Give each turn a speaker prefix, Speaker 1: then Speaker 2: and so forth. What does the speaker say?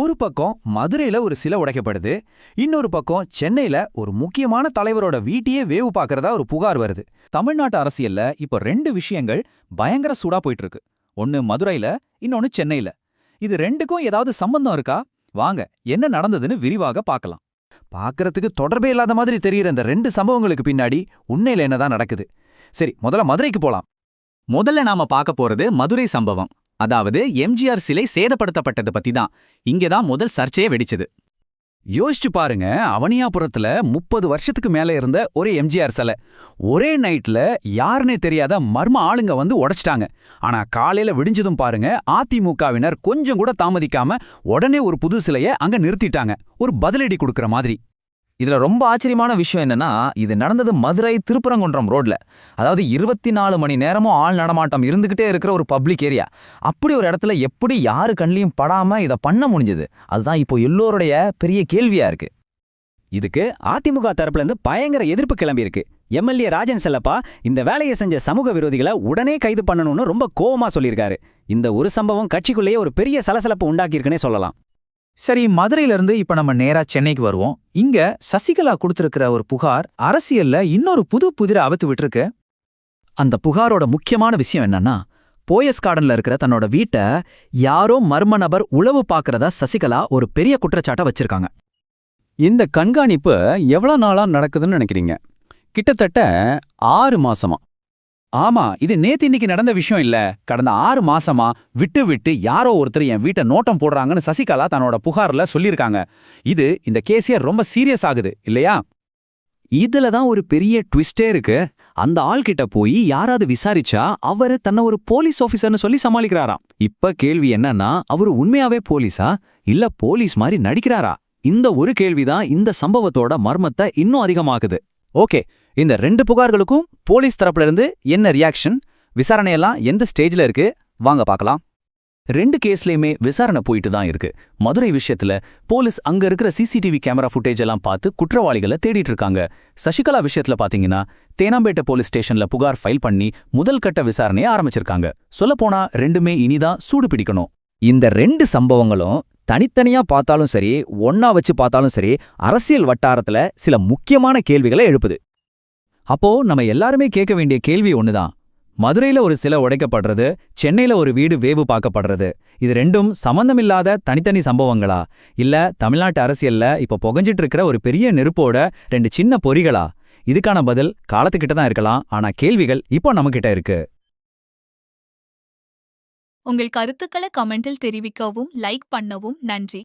Speaker 1: ஒரு பக்கம் மதுரையில ஒரு சிலை உடைக்கப்படுது இன்னொரு பக்கம் சென்னையில ஒரு முக்கியமான தலைவரோட வீட்டையே வேவு பார்க்கறதா ஒரு புகார் வருது. தமிழ்நாட்டு அரசியல்ல இப்போ ரெண்டு விஷயங்கள் பயங்கர சூடா போயிட்டு இருக்கு ஒன்னு மதுரையில இன்னொன்னு சென்னையில. இது ரெண்டுக்கும் ஏதாவது சம்பந்தம் இருக்கா? வாங்க என்ன நடந்ததுன்னு விரிவாக பார்க்கலாம். பார்க்கறதுக்கு தொடர்பே இல்லாத மாதிரி தெரியற இந்த ரெண்டு சம்பவங்களுக்கு பின்னாடி உண்மையில என்னதான் நடக்குது. சரி முதல்ல மதுரைக்கு போலாம்.
Speaker 2: முதல்ல நாம பார்க்க போறது மதுரை சம்பவம். அதாவது எம்ஜிஆர் சிலை சேதப்படுத்தப்பட்டது பத்தி தான் இங்க தான் முதல் சர்ச்சையே வெடிச்சது.
Speaker 1: யோசிச்சு பாருங்க அவனியாபுரத்துல முப்பது வருஷத்துக்கு மேல இருந்த ஒரு எம்ஜிஆர் சிலை. ஒரே நைட்ல யாருன்னே தெரியாத மர்ம ஆளுங்க வந்து உடைச்சிட்டாங்க. ஆனா காலையில விடிஞ்சதும் பாருங்க அதிமுகவினர் கொஞ்சம் கூட தாமதிக்காம உடனே ஒரு புது சிலைய அங்க நிறுத்திட்டாங்க. ஒரு பதிலடி கொடுக்கற மாதிரி.
Speaker 3: இதுல ரொம்ப ஆச்சரியமான விஷயம் என்னன்னா இது நடந்தது மதுரை திருப்பரங்குன்றம் ரோட்ல. அதாவது இருபத்தி நாலு மணி நேரமும் ஆள் நடமாட்டம் இருந்துகிட்டே இருக்கிற ஒரு பப்ளிக் ஏரியா. அப்படி ஒரு இடத்துல எப்படி யாரு கண்ணிலையும் படாம இதை பண்ண முடிஞ்சது? அதுதான் இப்போ எல்லோருடைய பெரிய கேள்வியா இருக்கு.
Speaker 2: இதுக்கு அதிமுக தரப்புல இருந்து பயங்கர எதிர்ப்பு கிளம்பியிருக்கு. எம்எல்ஏ ராஜன் செல்லப்பா இந்த வேலையை செஞ்ச சமூக விரோதிகளை உடனே கைது பண்ணணும்னு ரொம்ப கோவமா சொல்லியிருக்காரு. இந்த ஒரு சம்பவம் கட்சிக்குள்ளேயே ஒரு பெரிய சலசலப்பு உண்டாக்கியிருக்குன்னே சொல்லலாம்.
Speaker 1: சரி மதுரையில இருந்து இப்ப நம்ம நேரா சென்னைக்கு வருவோம். இங்க சசிகலா கொடுத்திருக்கிற ஒரு புகார் அரசியல்ல இன்னொரு புது புதிரை அவுத்து விட்டுருக்கு.
Speaker 3: அந்த புகாரோட முக்கியமான விஷயம் என்னன்னா போயஸ் கார்டன்ல இருக்கிற தன்னோட வீட்டை யாரோ மர்ம நபர் உளவு பார்க்கறதா சசிகலா ஒரு பெரிய குற்றச்சாட்டை வச்சிருக்காங்க.
Speaker 2: இந்த கண்காணிப்பு எவ்வளோ நாளா நடக்குதுன்னு நினைக்கிறீங்க? கிட்டத்தட்ட ஆறு மாசமா.
Speaker 1: ஆமா இது நேத்து இன்னைக்கு நடந்த விஷயம் இல்ல. கடந்த ஆறு மாசமா விட்டு விட்டு யாரோ ஒருத்தர் என் வீட்டை நோட்டம் போடுறாங்கன்னு சசிகலா தன்னோட புகார்ல சொல்லியிருக்காங்க. இது இந்த கேஸே ரொம்ப சீரியஸ் ஆகுது இல்லையா?
Speaker 2: இதுல தான் ஒரு பெரிய ட்விஸ்டே இருக்கு. அந்த ஆள்கிட்ட போய் யாராவது விசாரிச்சா அவரு தன்னை ஒரு போலீஸ் ஆபீசர்னு சொல்லி சமாளிக்கிறாராம். இப்ப கேள்வி என்னன்னா அவரு உண்மையாவே போலீஸா? இல்ல போலீஸ் மாதிரி நடிக்கிறாரா? இந்த ஒரு கேள்விதான் இந்த சம்பவத்தோட மர்மத்தை இன்னும் அதிகமாக்குது.
Speaker 3: ஓகே இந்த ரெண்டு புகார்களுக்கும் போலீஸ் தரப்புல இருந்து என்ன ரியாக்ஷன் விசாரணையெல்லாம் எந்த ஸ்டேஜ்ல இருக்கு? வாங்க பார்க்கலாம்.
Speaker 2: ரெண்டு கேஸ்லயுமே விசாரணை போயிட்டு தான் இருக்கு. மதுரை விஷயத்துல போலீஸ் அங்க இருக்கிற சிசிடிவி கேமரா ஃபுட்டேஜ் எல்லாம் பார்த்து குற்றவாளிகளை தேடிட்டு இருக்காங்க. சசிகலா விஷயத்துல பாத்தீங்கன்னா தேனாம்பேட்டை போலீஸ் ஸ்டேஷன்ல புகார் ஃபைல் பண்ணி முதல் கட்ட விசாரணையை ஆரம்பிச்சிருக்காங்க. சொல்லப்போனா ரெண்டுமே இனிதான் சூடு பிடிக்கணும்.
Speaker 3: இந்த ரெண்டு சம்பவங்களும் தனித்தனியா பார்த்தாலும் சரி ஒன்னா வச்சு பார்த்தாலும் சரி அரசியல் வட்டாரத்துல சில முக்கியமான கேள்விகளை எழுப்புது.
Speaker 1: அப்போ நம்ம எல்லாருமே கேட்க வேண்டிய கேள்வி ஒண்ணுதான். மதுரையில ஒரு சிலை உடைக்கப்படுறது சென்னையில ஒரு வீடு வேவு பார்க்கப்படுறது. இது ரெண்டும் சம்பந்தமில்லாத தனித்தனி சம்பவங்களா? இல்ல தமிழ்நாட்டு அரசியல்ல இப்ப புகஞ்சிட்டு இருக்கிற ஒரு பெரிய நெருப்போட ரெண்டு சின்ன பொறிகளா? இதுக்கான பதில் காலத்துக்கிட்ட தான் இருக்கலாம். ஆனா கேள்விகள் இப்போ நம்மகிட்ட இருக்கு.
Speaker 4: உங்கள் கருத்துக்களை கமெண்டில் தெரிவிக்கவும் லைக் பண்ணவும் நன்றி.